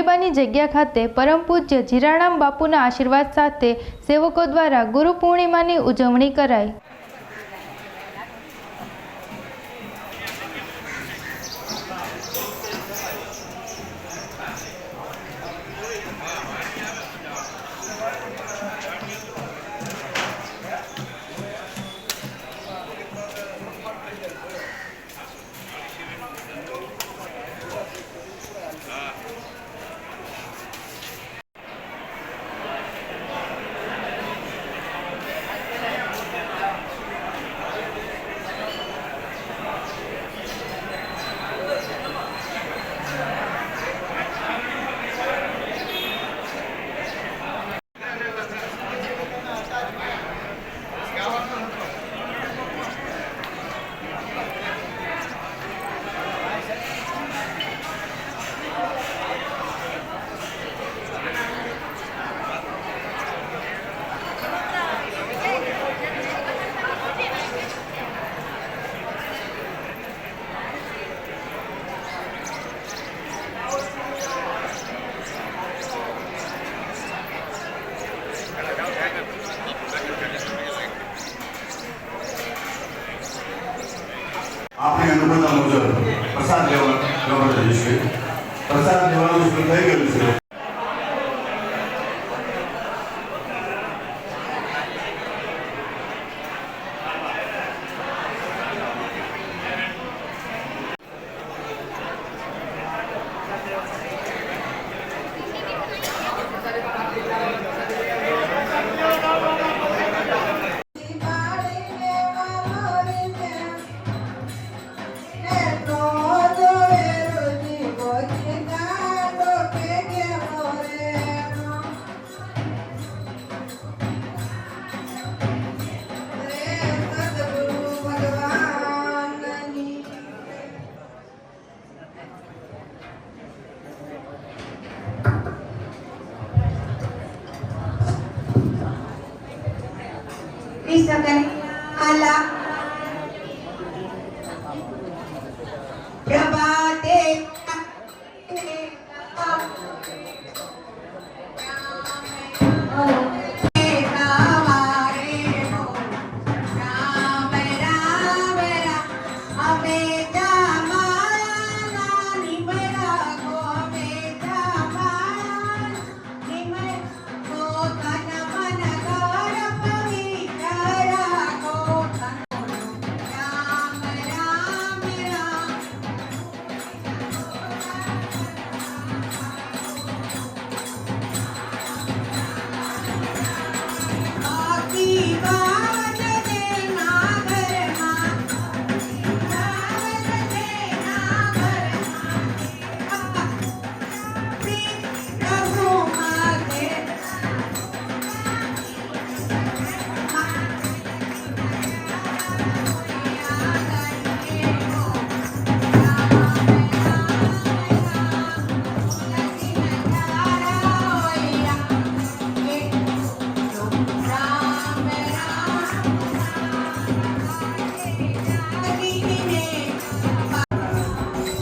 ગામની જગ્યા ખાતે પરમ પૂજ્ય જીરાણામ બાપુના આશીર્વાદ સાથે સેવકો દ્વારા ગુરુ પૂર્ણિમાની ઉજવણી કરાઈ.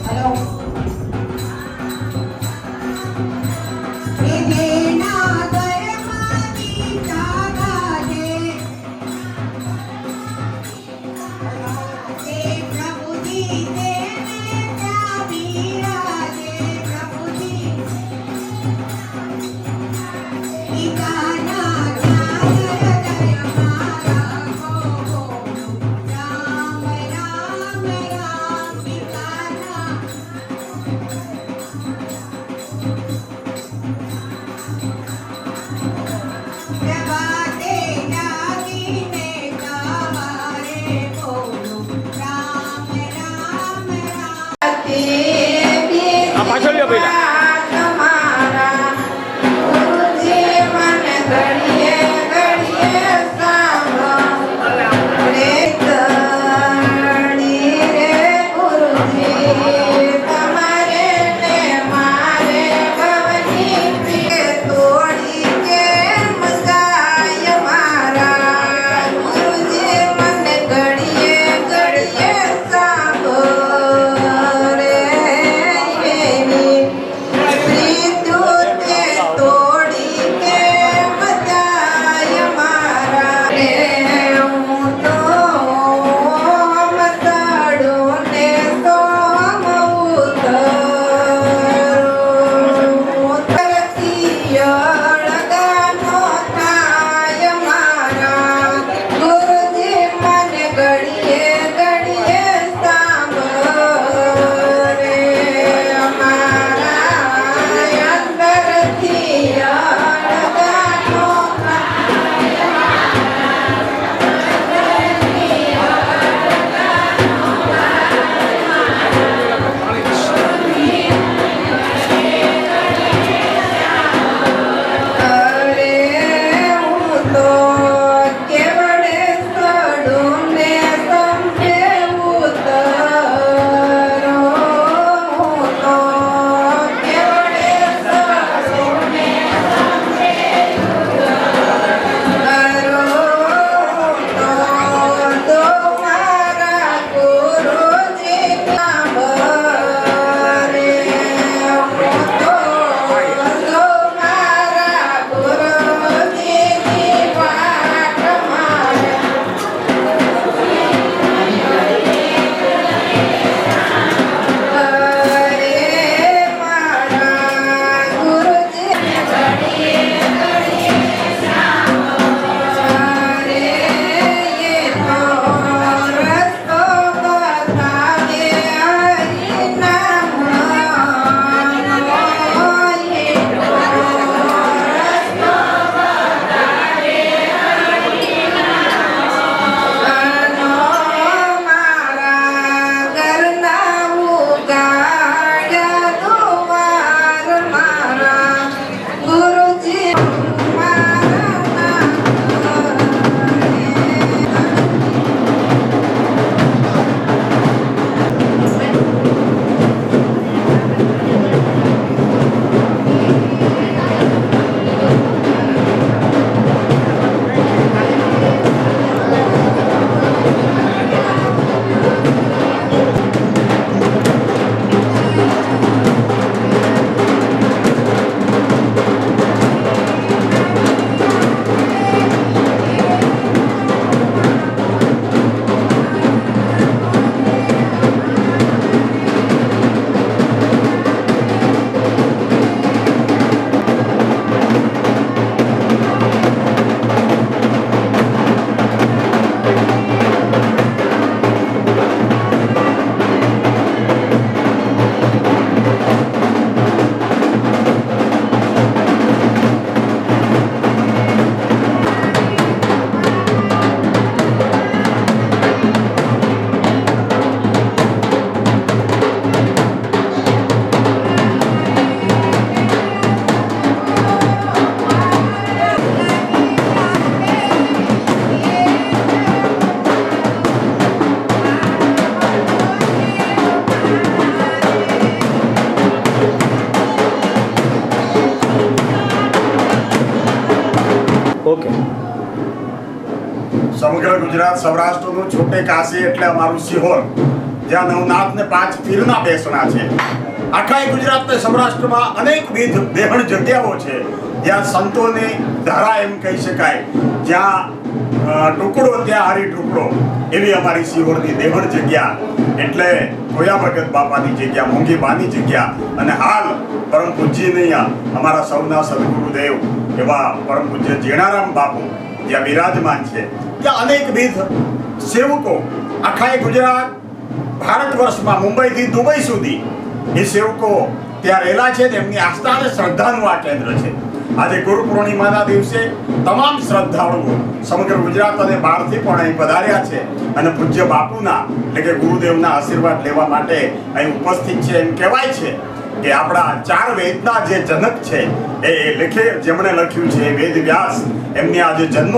Ayo. 完全略背。સમગ્ર ગુજરાત, સૌરાષ્ટ્રનું છોટે કાશી એટલે અમારું સિહોર, જ્યાં નવનાથ ને પાંચ પીરના બેસણા છે. આખા ગુજરાત ને સૌરાષ્ટ્રમાં અનેકવિધ બેહણ જગ્યાઓ છે, જ્યાં સંતોની ધારા એમ કહી શકાય. જ્યાં ટુકડો ત્યાં હરી ટુકડો, એવી અમારી સિહોરની દેવણ જગ્યા. એટલે કોયા ભગત બાપાની જગ્યા, મોંઘી બાની જગ્યા અને હાલ પરમ પૂજ્ય નહીં અમારા સૌના સદગુરુદેવ એવા પરમ પૂજ્ય જીણારામ બાપુ જ્યાં બિરાજમાન છે ત્યાં અનેકવિધ સેવકો આખા એ ગુજરાત ભારત વર્ષમાં મુંબઈથી દુબઈ સુધી એ સેવકો ત્યાં રહેલા છે તેમની આસ્થા અને શ્રદ્ધાનું આ કેન્દ્ર છે. આજે ગુરુ પૂર્ણિમાના દિવસે તમામ શ્રદ્ધાળુઓ સમગ્ર ગુજરાત અને બહારથી પણ અહીં પધાર્યા છે અને પૂજ્ય બાપુના, એટલે કે ગુરુદેવના આશીર્વાદ લેવા માટે અહીં ઉપસ્થિત છે એમ કહેવાય છે. કે આપણા ચાર વેદના જે જનક છે, એ લખે જેમણે લખ્યું છે, વેદ વ્યાસ, એમની આજે જન્મ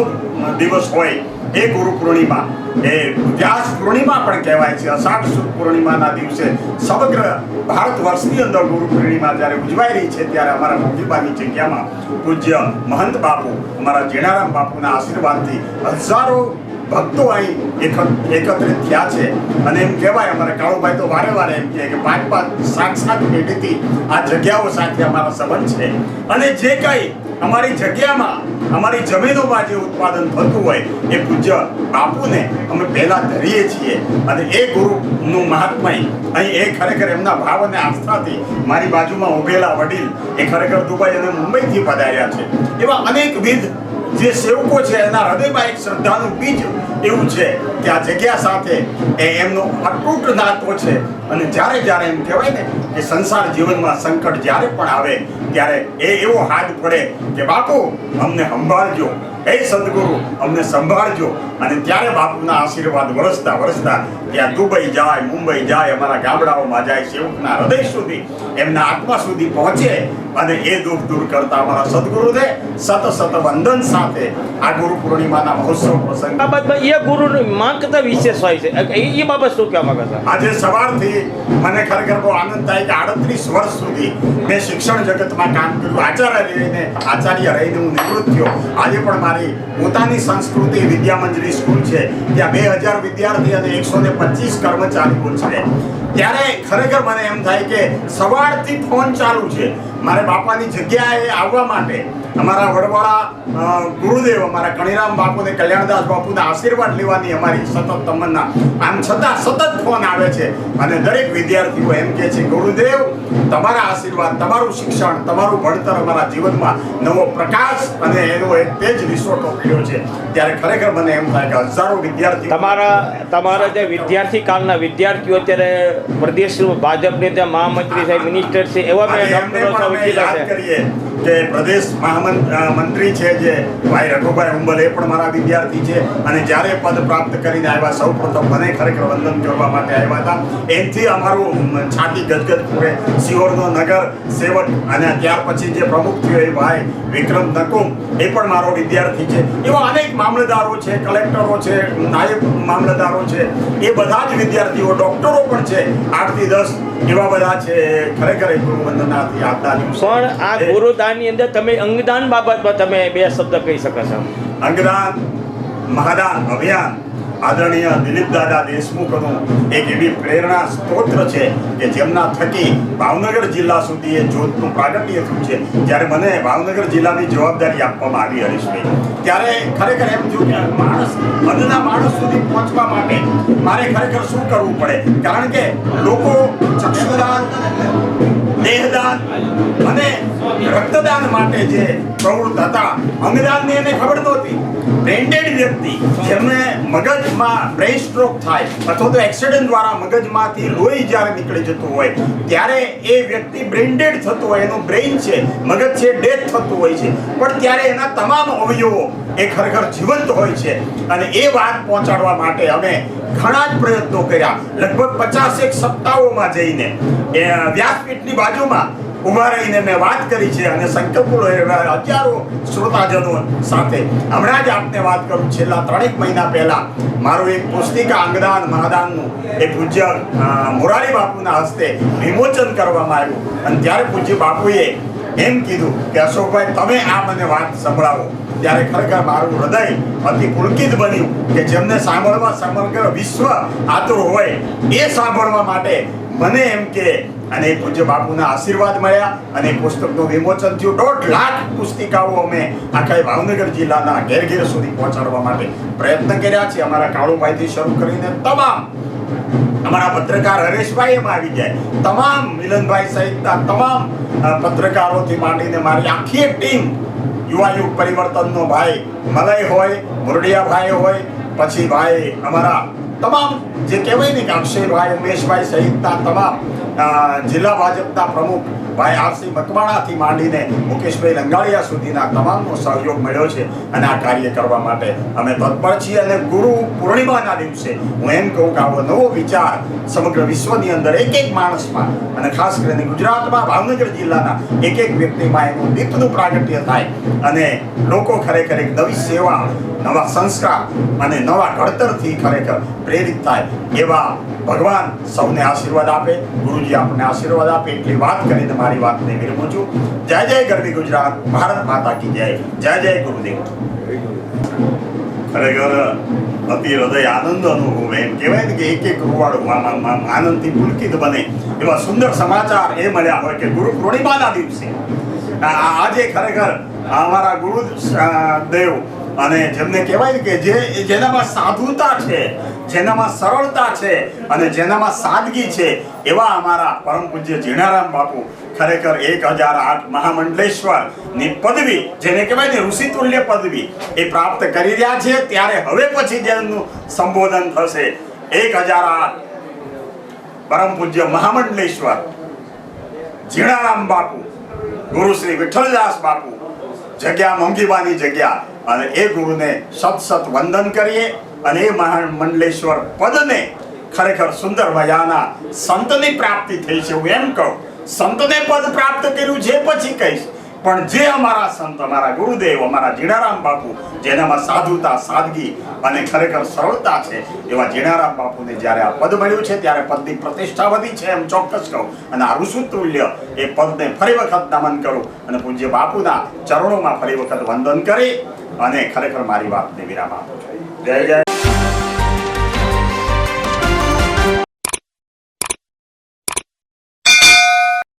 દિવસ હોય, એ ગુરુ પૂર્ણિમા. એ વ્યાસ પૂર્ણિમા પણ કહેવાય છે. અષાઢ સુદ પૂર્ણિમાના દિવસે સમગ્ર ભારત વર્ષની અંદર ગુરુ પૂર્ણિમા જ્યારે ઉજવાઈ રહી છે, ત્યારે અમારા મોગીબાની જગ્યામાં પૂજ્ય મહંત બાપુ, અમારા જીણારામ બાપુના આશીર્વાદથી હજારો ભક્તો અહીં એક- એકત્રિત થયા છે. અને એમ કહેવાય, અમારે કાળુભાઈ તો વારે વારે એમ કહે કે પાંચ પાંચ સાત સાત પેઢીથી આ જગ્યાઓ સાથે અમારા સંબંધ છે. અને જે કંઈ અમારી જગ્યામાં, અમારી જમીનોમાં જે ઉત્પાદન થતું હોય, એ પૂજ્ય બાપુને અમે પહેલા ધરીએ છીએ. અને એ ગુરુનું મહાત્મય અહીં એ ખરેખર એમના ભાવ અને આસ્થાથી મારી બાજુમાં ઉભેલા વડીલ એ ખરેખર દુબઈ અને મુંબઈથી પધાર્યા છે. એવા અનેકવિધ જે સેવકો છે, એના હૃદયમાં એક શ્રદ્ધાનું બીજ એવું છે કે આ જગ્યા સાથે એ એમનો અતૂટ નાતો છે. અને જ્યારે જ્યારે એમ કહેવાય ને કે સંસાર જીવનમાં સંકટ જ્યારે પણ આવે ત્યારે એ એવો હાથ પડે કે બાપુ અમને સંભાળજો. હે સદગુરુ અમને સંભાળજો. અને ત્યારે બાપુના આશીર્વાદ વરસતા વરસતા ત્યાં દુબઈ જાય મુંબઈ જાય અમારા ગામડાઓમાં જાય સેવકના હૃદય સુધી એમના આત્મા સુધી પહોંચે અને એ દુઃખ દૂર કરતા અમારા સદગુરુને સત સત વંદન સાથે આ ગુરુ પૂર્ણિમાના મહોત્સવ પ્રસંગ એ ગુરુની માંગતા વિશેષ હોય છે. એ બાબત શું કહેવા માંગે છે? આજે સવારથી મને ખરેખર બહુ આનંદ થાય કે આડત્રીસ વર્ષ સુધી મેં શિક્ષણ જગતમાં કામ કર્યું. આચાર્ય રહીને આચાર્ય રહીને હું નિવૃત્ત થયો. આજે પણ મારી પોતાની સંસ્કૃતિ વિદ્યામંજરી સ્કૂલ છે. ત્યાં બે હજાર વિદ્યાર્થી અને એકસો ને પચીસ કર્મચારીઓ છે. ત્યારે ખરેખર મને એમ થાય કે સવારથી ફોન ચાલુ છે. મારે બાપાની જગ્યાએ આવવા માટે અમારા વડવાળા ગુરુદેવ, અમારા કણીરામ બાપુને, કલ્યાણદાસ બાપુના આશીર્વાદ લેવાની અમારી સતત તમન્ના. આમ છતાં સતત ફોન આવે છે. અને દરેક વિદ્યાર્થીઓ એમ કહે છે, ગુરુદેવ તમારા આશીર્વાદ તમારું શિક્ષણ તમારું ભણતર અમારા જીવનમાં નવો પ્રકાશ અને એનો એક તેજ રિસોર્ટ ઓપ્યો છે. ત્યારે ખરેખર મને એમ થાય કે હજારો વિદ્યાર્થી તમારા તમારા જે વિદ્યાર્થી કાળના વિદ્યાર્થીઓ અત્યારે પ્રદેશ ભાજપની ત્યાં મહામંત્રી સાહેબ મિનિસ્ટર છે એવા કરીએ કે પ્રદેશ મહામંત્રી મંત્રી છે જે ભાઈ રઘુભાઈ હુંબલ એ પણ મારા વિદ્યાર્થી છે. અને જ્યારે પદ પ્રાપ્ત કરીને આવ્યા સૌ પ્રથમ મને ખરેખર વંદન કરવા માટે આવ્યા હતા. એથી અમારું અમ, છાતી ગદગદ પૂરે સિહોરનો નગર સેવક અને ત્યાર પછી જે પ્રમુખ થયો એ ભાઈ વિક્રમ નકુમ એ પણ મારો વિદ્યાર્થી છે. એવા અનેક મામલતદારો છે કલેક્ટરો છે નાયબ મામલતદારો છે. એ બધા જ વિદ્યાર્થીઓ ડોક્ટરો પણ છે. આઠથી દસ એવા બધા છે. ખરેખર એ ગુરુ વંદનાથી આજના દિવસો પણ આ ગુરુદાનની અંદર તમે અંગદાન બાબતમાં તમે બે શબ્દ કહી શકો છો. અંગદાન મહાદાન અભિયાન આદરણીય દિલીપ દાદા દેશમુખનું એક એવી પ્રેરણા સ્ત્રોત છે કે જેમના થકી ભાવનગર જિલ્લા સુધી એ જ્યોતનું પ્રાગટ્ય થયું છે. જ્યારે મને ભાવનગર જિલ્લાની જવાબદારી આપવામાં આવી હરીશભાઈ. ત્યારે ખરેખર એમ થયું કે માણસ, મનના માણસ સુધી પહોંચવા માટે મારે ખરેખર શું કરવું પડે? કારણ કે લોકો ચક્ષુદાન, દેહદાન અને રક્તદાન માટે જે પ્રવૃત્ત હતા, અંગદાનની એને ખબર નહોતી. બ્રેન્ડેડ વ્યક્તિ જેમને મગજમાં બ્રેઇન સ્ટ્રોક થાય અથવા તો એક્સિડન્ટ દ્વારા મગજમાંથી લોહી જ્યારે નીકળી જતું હોય, ત્યારે એ વ્યક્તિ બ્રેન્ડેડ થતો હોય, એનું બ્રેઇન છે, મગજ છે, ડેથ થતું હોય છે. પણ ત્યારે એના તમામ અવયવો એ ખરેખર જીવંત હોય છે અને એ વાત પહોંચાડવા માટે અમે ઘણા જ પ્રયત્નો કર્યા. લગભગ પચાસેક સપ્તાહોમાં જઈને. વ્યાસપીઠની બાજુમાં ઊભા રહીને મેં વાત કરી છે અને સંકલ્પો હજારો શ્રોતાજનો સાથે હમણાં જ આપને વાત કરું છેલ્લા ત્રણેક મહિના પહેલાં મારું એક પુસ્તિકા અંગદાન મહાદાનનું એ પૂજ્ય મોરારી બાપુના હસ્તે વિમોચન કરવામાં આવ્યું. અને ત્યારે પૂજ્ય બાપુએ એમ કીધું કે, અશોકભાઈ, તમે આ મને વાત સંભળાવો. ત્યારે ખરેખર મારું હૃદય અતિ પુલકિત બન્યું કે જેમને સાંભળવા સમગ્ર વિશ્વ આતુર હોય, એ સાંભળવા માટે મને એમ કે અને પૂજ્ય બાપુના આશીર્વાદ મળ્યા અને પુસ્તકનું વિમોચન થયું. દોઢ લાખ પુસ્તિકાઓ અમે આખા ભાવનગર જિલ્લાના ઘેર ઘેર સુધી પહોંચાડવા માટે પ્રયત્ન કર્યા છે અમારા કાળુભાઈથી શરૂ કરીને તમામ અમારા પત્રકાર હરેશભાઈ એમાં આવી જાય તમામ મિલનભાઈ સહિતના તમામ પત્રકારોથી માંડીને મારી આખી ટીમ યુવા યુગ પરિવર્તનનો ભાઈ મલય હોય, મુરડિયાભાઈ હોય, પછી ભાઈ અમારા તમામ જે કહેવાય ને કે અક્ષયભાઈ, ઉમેશભાઈ સહિતના તમામ જિલ્લા ભાજપના પ્રમુખ ભાઈ આરસી મકવાણાથી માંડીને મુકેશભાઈ રંગાળિયા સુધીના તમામનો સહયોગ મળ્યો છે અને આ કાર્ય કરવા માટે અમે તત્પર છીએ અને ગુરુ પૂર્ણિમાના દિવસે હું એમ કહું કે આવો નવો વિચાર સમગ્ર વિશ્વની અંદર એક એક માણસમાં અને ખાસ કરીને ગુજરાતમાં ભાવનગર જિલ્લાના એક એક વ્યક્તિમાં એનું દીપનું પ્રાગટ્ય થાય અને લોકો ખરેખર એક નવી સેવા, નવા સંસ્કાર અને નવા ઘડતરથી ખરેખર પ્રેરિત થાય એવા ભગવાન સૌને આશીર્વાદ આપે, ગુરુજી આપણને આશીર્વાદ આપે એટલી વાત કરીને મારી વાતને વિરમું છું. જય જય ગરવી ગુજરાત. ભારત માતા કી જય. જય જય ગુરુદેવ. ખરેખર અતિ હૃદય આનંદ અનુભવે એમ કહેવાય ને કે એક એક રૂવાડું આનંદથી પુલકિત બને એવા સુંદર સમાચાર એ મળ્યા હોય કે ગુરુ પૂર્ણિમાના દિવસે. આજે ખરેખર અમારા ગુરુ દેવ અને જેમને કહેવાય કે જે, જેનામાં સાધુતા છે જેનામાં સરળતા છે અને જેનામાં સાદગી છે, એવા અમારા પરમ પૂજ્ય જીણારામ બાપુ. ખરેખર એક હજાર આઠ મહામંડલેશ્વરની પદવી, જેને કહેવાય ને ઋષિતુલ્ય પદવી, એ પ્રાપ્ત કરી રહ્યા છે. ત્યારે હવે પછી જેમનું સંબોધન થશે. એક હજાર આઠ પરમ પૂજ્ય મહામંડલેશ્વર, જીણારામ બાપુ, ગુરુ શ્રી વિઠ્ઠલદાસ બાપુ. જગ્યા મોંઘીબાની જગ્યા. અને એ ગુરુને સત સત વંદન કરીએ. અને એ મહામંડલેશ્વર પદને ખરેખર સુંદર મજાના સંતની પ્રાપ્તિ થઈ છે હું એમ કહું. સંતને પદ પ્રાપ્ત કર્યું છે પછી કહીશ. પણ જે અમારા સંત, અમારા ગુરુદેવ, અમારા જીણારામ બાપુ, જેનામાં સાધુતા, સાદગી અને ખરેખર સરળતા છે, એવા જીણારામ બાપુને જ્યારે આ પદ મળ્યું છે, ત્યારે પદની પ્રતિષ્ઠા વધી છે એમ ચોક્કસ કહું. અને આ ઋષુતુલ્ય એ પદને ફરી વખત નમન કરું અને પૂજ્ય બાપુના ચરણોમાં ફરી વખત વંદન કરી અને ખરેખર મારી વાતને વિરામ આપું છું. જય જય